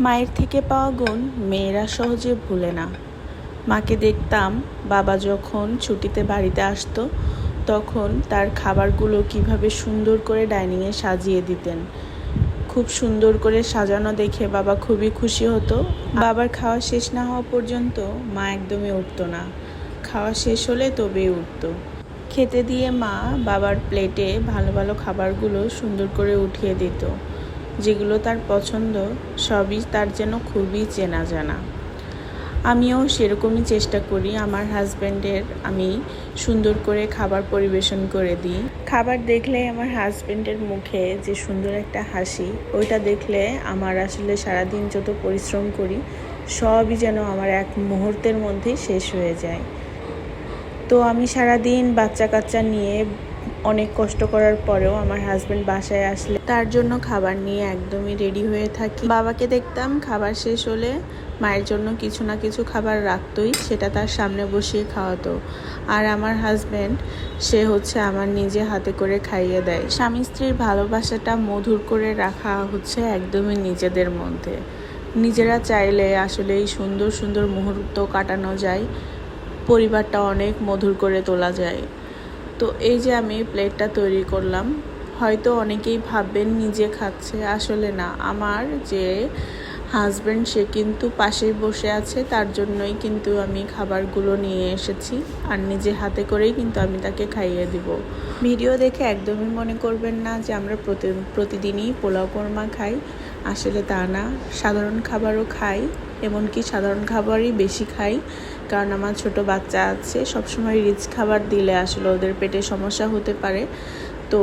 মায়ের থেকে পাওয়া গুণ মেয়েরা সহজে ভুলে না। মাকে দেখতাম বাবা যখন ছুটিতে বাড়িতে আসতো, তখন তার খাবারগুলো কীভাবে সুন্দর করে ডাইনিংয়ে সাজিয়ে দিতেন। খুব সুন্দর করে সাজানো দেখে বাবা খুবই খুশি হতো। বাবার খাওয়া শেষ না হওয়া পর্যন্ত মা একদমই উঠতো না। খাওয়া শেষ হলে তবেই উঠতো। খেতে দিয়ে মা বাবার প্লেটে ভালো ভালো খাবারগুলো সুন্দর করে উঠিয়ে দিত। যেগুলো তার পছন্দ, সবই তার যেন খুবই চেনা জানা আমিও সেরকমই চেষ্টা করি আমার হাজব্যান্ডের আমি সুন্দর করে খাবার পরিবেশন করে দিই। খাবার দেখলে আমার হাজব্যান্ডের মুখে যে সুন্দর একটা হাসি, ওইটা দেখলে আমার আসলে সারাদিন যত পরিশ্রম করি, সবই যেন আমার এক মুহূর্তের মধ্যেই শেষ হয়ে যায়। তো আমি সারাদিন বাচ্চা কাচ্চা নিয়ে অনেক কষ্ট করার পরেও আমার হাজব্যান্ড বাসায় আসলে তার জন্য খাবার নিয়ে একদমই রেডি হয়ে থাকি। বাবাকে দেখতাম খাবার শেষ হলে মায়ের জন্য কিছু না কিছু খাবার রাখতোই, সেটা তার সামনে বসিয়ে খাওয়াতো। আর আমার হাজব্যান্ড সে হচ্ছে আমার নিজে হাতে করে খাইয়ে দেয়। স্বামী স্ত্রীর ভালোবাসাটা মধুর করে রাখা হচ্ছে একদমই নিজেদের মধ্যে। নিজেরা চাইলে আসলে এই সুন্দর সুন্দর মুহূর্ত কাটানো যায়, পরিবারটা অনেক মধুর করে তোলা যায়। তো এই যে আমি প্লেটটা তৈরি করলাম, হয়তো অনেকেই ভাববেন নিজে খাচ্ছে, আসলে না। আমার যে হাজব্যান্ড সে কিন্তু পাশেই বসে আছে, তার জন্যই কিন্তু আমি খাবারগুলো নিয়ে এসেছি। আর নিজে হাতে করেই কিন্তু আমি তাকে খাইয়ে দিব। ভিডিও দেখে একদমই মনে করবেন না যে আমরা প্রতি, প্রতিদিনই পোলাও কোরমা খাই। আসলে তা না। সাধারণ খাবারও খাই, এমনকি সাধারণ খাবারই বেশি খাই। কারণ আমার ছোট বাচ্চা আছে, সবসময় রিচ খাবার দিলে আসলে ওদের পেটে সমস্যা হতে পারে। তো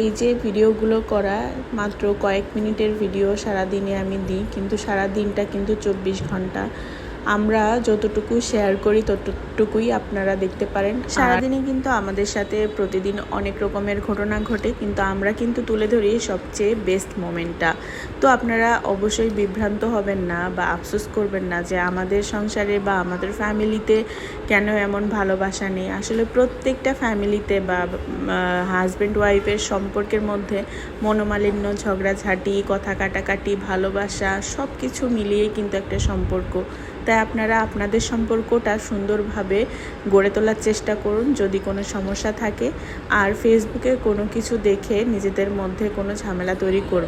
এই যে ভিডিওগুলো করা, মাত্র কয়েক মিনিটের ভিডিও সারা দিনে আমি দিই, কিন্তু সারা দিনটা কিন্তু চব্বিশ ঘণ্টা। আমরা যতটুকু শেয়ার করি ততটুকুই আপনারা দেখতে পারেন। সারাদিনে কিন্তু আমাদের সাথে প্রতিদিন অনেক রকমের ঘটনা ঘটে কিন্তু আমরা কিন্তু তুলে ধরি সবচেয়ে বেস্ট মোমেন্টটা তো আপনারা অবশ্যই বিভ্রান্ত হবেন না বা আফসোস করবেন না যে আমাদের সংসারে বা আমাদের ফ্যামিলিতে কেন এমন ভালোবাসা নেই। আসলে প্রত্যেকটা ফ্যামিলিতে বা হাজব্যান্ড ওয়াইফের সম্পর্কের মধ্যে মনোমালিন্য ঝগড়াঝাঁটি কথা কাটাকাটি ভালোবাসা সব কিছু মিলিয়ে কিন্তু একটা সম্পর্ক তাই আপনারা আপনাদের সম্পর্কটা সুন্দরভাবে গড়ে তোলার চেষ্টা করুন যদি কোনো সমস্যা থাকে। আর ফেসবুকে কোনো কিছু দেখে নিজেদের মধ্যে কোনো ঝামেলা তৈরি করবে